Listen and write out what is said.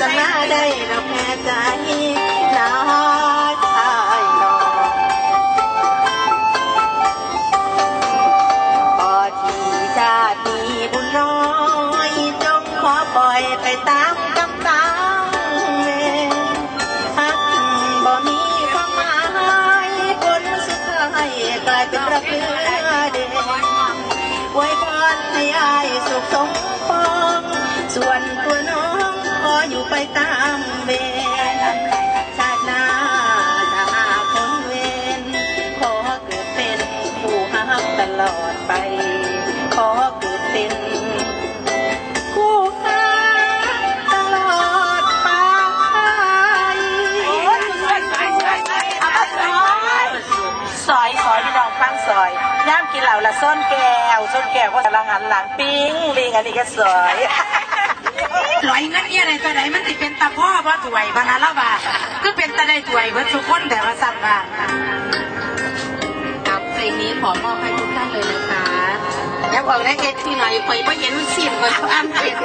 จะมาได้ดอกแม่ใจนาชายดอกพอที่ชาติมีบุญน้อยจงขอปล่อยไปตามกำตังเองหักบ่มีความหมายผลสุดท้ายกลายเป็นระเบือเด่นไว้พรให้อายสุขสม ไปตามเวรชาติหน้าถ้าหากคนเวรขอเกิดเป็นผู้ฮักตลอดไป ขอเกิดเป็นคู่ค้าตลอดไปซอยซอยพี่น้องฟังซอยย่ามกินเหล่าละส้นแก้วส้นแก้วก็กำลังหันหลังปิ้งลิงอันนี้ก็สวย ลอยเงินเอียอะไรตัวไหนมันติเป็นตาพ่อว่าถวยพนาละบ่าก็เป็นตาได้ถวยเบิดทุกคนแต่ว่าสั่นว่าครับเพลงนี้ขอมอบให้ทุกท่านเลยนะคะแล้วบอกได้แค่ที่หน่อยคอยว่าเห็นมันซีมก่อนอ่านเห็น